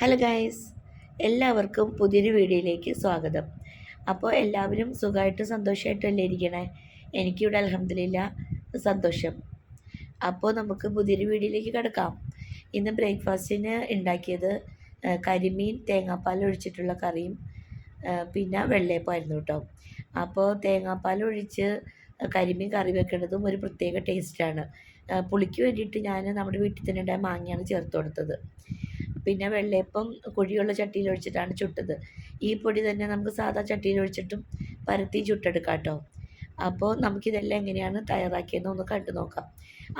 Hello guys എല്ലാവർക്കും പുതിയൊരു വീഡിയോയിലേക്ക് സ്വാഗതം. അപ്പോൾ എല്ലാവരും സുഖമായിട്ടും സന്തോഷമായിട്ടല്ലേ ഇരിക്കണേ? എനിക്കിവിടെ അലഹമില്ല സന്തോഷം. അപ്പോൾ നമുക്ക് പുതിയൊരു വീഡിയോയിലേക്ക് കിടക്കാം. ഇന്ന് ബ്രേക്ക്ഫാസ്റ്റിന് ഉണ്ടാക്കിയത് കരിമീൻ തേങ്ങാപ്പാൽ ഒഴിച്ചിട്ടുള്ള കറിയും പിന്നെ വെള്ളയപ്പമായിരുന്നു കേട്ടോ. അപ്പോൾ തേങ്ങാപ്പാൽ ഒഴിച്ച് കരിമീൻ കറി വെക്കുന്നതും ഒരു പ്രത്യേക ടേസ്റ്റാണ് പുളിക്ക് വേണ്ടിയിട്ട് ഞാൻ നമ്മുടെ വീട്ടിൽ തന്നെ ഉണ്ടായ മാങ്ങയാണ് ചേർത്ത് കൊടുത്തത്. പിന്നെ വെള്ളയപ്പം കുഴിയുള്ള ചട്ടിയിൽ ഒഴിച്ചിട്ടാണ് ചുട്ടത്. ഈ പൊടി തന്നെ നമുക്ക് സാധാ ചട്ടിയിൽ ഒഴിച്ചിട്ടും പരത്തി ചുട്ടെടുക്കാം കേട്ടോ അപ്പോൾ നമുക്കിതെല്ലാം എങ്ങനെയാണ് തയ്യാറാക്കിയതെന്ന് ഒന്ന് കണ്ടു നോക്കാം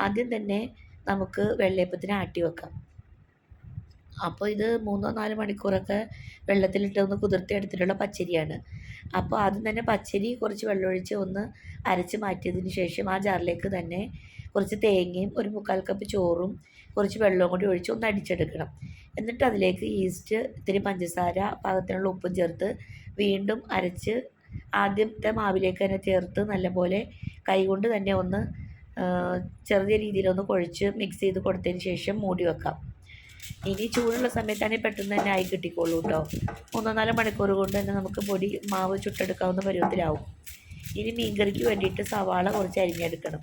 ആദ്യം തന്നെ നമുക്ക് വെള്ളയപ്പത്തിന് ആട്ടി വെക്കാം. അപ്പോൾ ഇത് മൂന്നോ നാല് മണിക്കൂറൊക്കെ വെള്ളത്തിലിട്ട് ഒന്ന് കുതിർത്തി എടുത്തിട്ടുള്ള പച്ചരിയാണ്. അപ്പോൾ ആദ്യം തന്നെ പച്ചരി കുറച്ച് വെള്ളമൊഴിച്ച് ഒന്ന് അരച്ച് മാറ്റിയതിന് ശേഷം ആ ജാറിലേക്ക് തന്നെ കുറച്ച് തേങ്ങയും ഒരു മുക്കാൽ കപ്പ് ചോറും കുറച്ച് വെള്ളവും കൂടി ഒഴിച്ച് ഒന്ന് അടിച്ചെടുക്കണം. എന്നിട്ട് അതിലേക്ക് ഈസ്റ്റ് ഇത്തിരി പഞ്ചസാര പാകത്തിനുള്ള ഉപ്പും ചേർത്ത് വീണ്ടും അരച്ച് ആദ്യത്തെ മാവിലേക്ക് തന്നെ ചേർത്ത് നല്ലപോലെ കൈകൊണ്ട് തന്നെ ഒന്ന് ചെറിയ രീതിയിലൊന്ന് കുഴച്ച് മിക്സ് ചെയ്ത് കൊടുത്തതിന് ശേഷം മൂടി വെക്കാം. ഇനി ചൂടുള്ള സമയത്താണെങ്കിൽ പെട്ടെന്ന് തന്നെ ആയി കിട്ടിക്കോളൂ കേട്ടോ മൂന്നോ മണിക്കൂർ കൊണ്ട് തന്നെ നമുക്ക് പൊടി മാവ് ചുട്ടെടുക്കാവുന്ന പരുവത്തിലാവും. ഇനി മീൻകറിക്ക് വേണ്ടിയിട്ട് സവാള കുറച്ച് അരിഞ്ഞെടുക്കണം.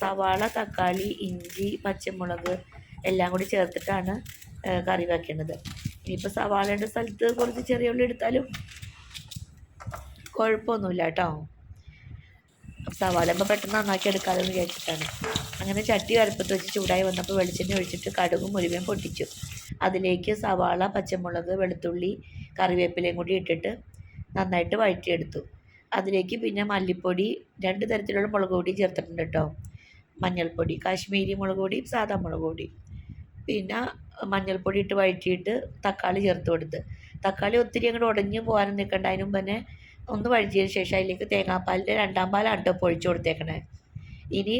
സവാള തക്കാളി ഇഞ്ചി പച്ചമുളക് എല്ലാം കൂടി ചേർത്തിട്ടാണ് കറി വയ്ക്കുന്നത് ഇനിയിപ്പോൾ സവാളയുടെ സ്ഥലത്ത് കുറച്ച് ചെറിയ ഉള്ളി എടുത്താലും കുഴപ്പമൊന്നുമില്ല കേട്ടോ സവാള ഇപ്പോൾ പെട്ടെന്ന് നന്നാക്കി എടുക്കാമെന്ന് വിചാരിച്ചിട്ടാണ്. അങ്ങനെ ചട്ടി വരപ്പത്ത് വെച്ച് ചൂടായി വന്നപ്പോൾ വെളിച്ചെണ്ണ ഒഴിച്ചിട്ട് കടുകും മുഴുവൻ പൊട്ടിച്ചു. അതിലേക്ക് സവാള പച്ചമുളക് വെളുത്തുള്ളി കറിവേപ്പിലയും കൂടി ഇട്ടിട്ട് നന്നായിട്ട് വഴറ്റിയെടുത്തു. അതിലേക്ക് പിന്നെ മല്ലിപ്പൊടി രണ്ട് തരത്തിലുള്ള മുളക് പൊടി ചേർത്തിട്ടുണ്ട് കേട്ടോ. മഞ്ഞൾപ്പൊടി കാശ്മീരി മുളക് പൊടി സാധാ മുളക് പൊടി. പിന്നെ മഞ്ഞൾപ്പൊടി ഇട്ട് വഴറ്റിയിട്ട് തക്കാളി ചേർത്ത് കൊടുത്ത്. തക്കാളി ഒത്തിരി അങ്ങോട്ട് ഉടഞ്ഞു പോകാനും നിൽക്കണ്ട. അതിന് മുമ്പ് തന്നെ ഒന്ന് വഴിച്ചതിന് ശേഷം അതിലേക്ക് തേങ്ങാപ്പാലിന്റെ രണ്ടാം പാലാണ് കേട്ടോ പൊഴിച്ചു കൊടുത്തേക്കണേ. ഇനി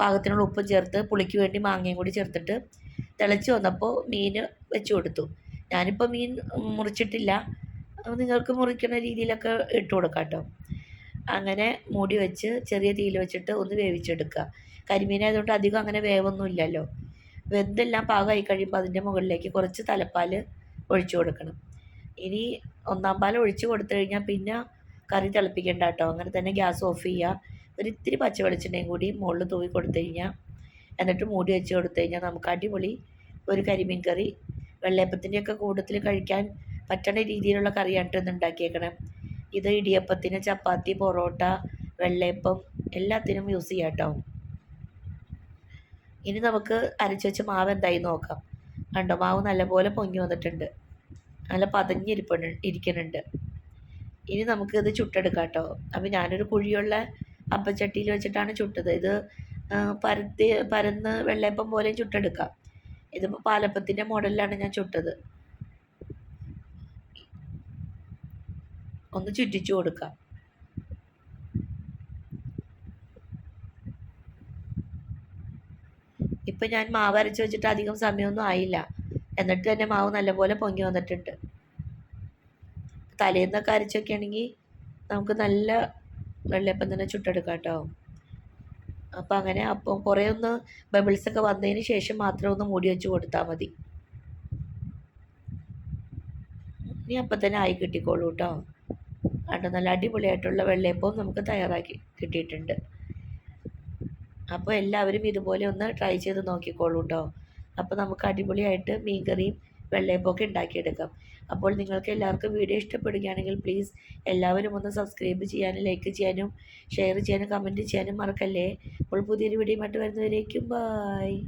പാകത്തിനുള്ള ഉപ്പും ചേർത്ത് പുളിക്ക് വേണ്ടി മാങ്ങയും കൂടി ചേർത്തിട്ട് തിളച്ച് വന്നപ്പോൾ മീൻ വെച്ച് കൊടുത്തു. ഞാനിപ്പോൾ മീൻ മുറിച്ചിട്ടില്ല. നിങ്ങൾക്ക് മുറിക്കുന്ന രീതിയിലൊക്കെ ഇട്ട് കൊടുക്കാം കേട്ടോ. അങ്ങനെ മൂടി വെച്ച് ചെറിയ തീയിൽ വെച്ചിട്ട് ഒന്ന് വേവിച്ചെടുക്കുക. കരിമീനായതുകൊണ്ട് അധികം അങ്ങനെ വേവൊന്നും ഇല്ലല്ലോ. വെന്തെല്ലാം പാകമായി കഴിയുമ്പോൾ അതിന്റെ മുകളിലേക്ക് കുറച്ച് തലപ്പാൽ ഒഴിച്ചു കൊടുക്കണം. ഇനി ഒന്നാം പാൽ ഒഴിച്ച് കൊടുത്തു കഴിഞ്ഞാൽ പിന്നെ കറി തിളപ്പിക്കേണ്ട കേട്ടോ. അങ്ങനെ തന്നെ ഗ്യാസ് ഓഫ് ചെയ്യുക. ഒരു ഇത്തിരി പച്ച വെളിച്ചെണ്ണയും കൂടി മുകളിൽ തൂവി കൊടുത്തു കഴിഞ്ഞാൽ എന്നിട്ട് മൂടി വെച്ച് കൊടുത്തു കഴിഞ്ഞാൽ നമുക്ക് അടിപൊളി ഒരു കരിമീൻ കറി. വെള്ളയപ്പത്തിന്റെയൊക്കെ കൂട്ടത്തിൽ കഴിക്കാൻ പറ്റണ രീതിയിലുള്ള കറിയാണ് ഇന്ന് ഉണ്ടാക്കിയേക്കണം. ഇത് ഇടിയപ്പത്തിന് ചപ്പാത്തി പൊറോട്ട വെള്ളയപ്പം എല്ലാത്തിനും യൂസ് ചെയ്യാം കേട്ടോ. ഇനി നമുക്ക് അരച്ച് വെച്ച മാവ് എന്തായി നോക്കാം. കണ്ടോ മാവ് നല്ലപോലെ പൊങ്ങി വന്നിട്ടുണ്ട്. നല്ല പതഞ്ഞിരിപ്പുണ്ട് ഇരിക്കുന്നുണ്ട്. ഇനി നമുക്ക് ഇത് ചുട്ടെടുക്കാം കേട്ടോ. അപ്പം ഞാനൊരു കുഴിയുള്ള അപ്പച്ചട്ടിയിൽ വെച്ചിട്ടാണ് ചുട്ടത്. ഇത് പരത്തി പരന്ന് വെള്ളയപ്പം പോലെ ചുട്ടെടുക്കാം. ഇതിപ്പോൾ പാലപ്പത്തിന്റെ മോഡലിലാണ് ഞാൻ ചുട്ടത്. ഒന്ന് ചുറ്റിച്ചു കൊടുക്കാം. ഇപ്പം ഞാൻ മാവ് അരച്ച് വെച്ചിട്ട് അധികം സമയമൊന്നും ആയില്ല. എന്നിട്ട് തന്നെ മാവ് നല്ലപോലെ പൊങ്ങി വന്നിട്ടുണ്ട്. തലേന്നൊക്കെ അരച്ചൊക്കെ ആണെങ്കിൽ നമുക്ക് നല്ല വെള്ളയപ്പം തന്നെ ചുട്ടെടുക്കാം കേട്ടോ. അപ്പം അങ്ങനെ അപ്പം കുറേ ഒന്ന് ബബിൾസൊക്കെ വന്നതിന് ശേഷം മാത്രം ഒന്ന് മൂടി വെച്ച് കൊടുത്താൽ മതി. ഇനി അപ്പം തന്നെ ആയി കിട്ടിക്കോളൂ കേട്ടോ. കണ്ടോ നല്ല അടിപൊളിയായിട്ടുള്ള വെള്ളയപ്പവും നമുക്ക് തയ്യാറാക്കി കിട്ടിയിട്ടുണ്ട്. അപ്പോൾ എല്ലാവരും ഇതുപോലെ ഒന്ന് ട്രൈ ചെയ്ത് നോക്കിക്കോളൂ കേട്ടോ. അപ്പോൾ നമുക്ക് അടിപൊളിയായിട്ട് മീൻകറിയും വെള്ളയപ്പമൊക്കെ ഉണ്ടാക്കിയെടുക്കാം. അപ്പോൾ നിങ്ങൾക്ക് എല്ലാവർക്കും വീഡിയോ ഇഷ്ടപ്പെടുകയാണെങ്കിൽ പ്ലീസ് എല്ലാവരും ഒന്ന് സബ്സ്ക്രൈബ് ചെയ്യാനും ലൈക്ക് ചെയ്യാനും ഷെയർ ചെയ്യാനും കമന്റ് ചെയ്യാനും മറക്കല്ലേ. അപ്പോൾ പുതിയൊരു വീഡിയോ ആയിട്ട് വരുന്നവരേക്കും ബായ്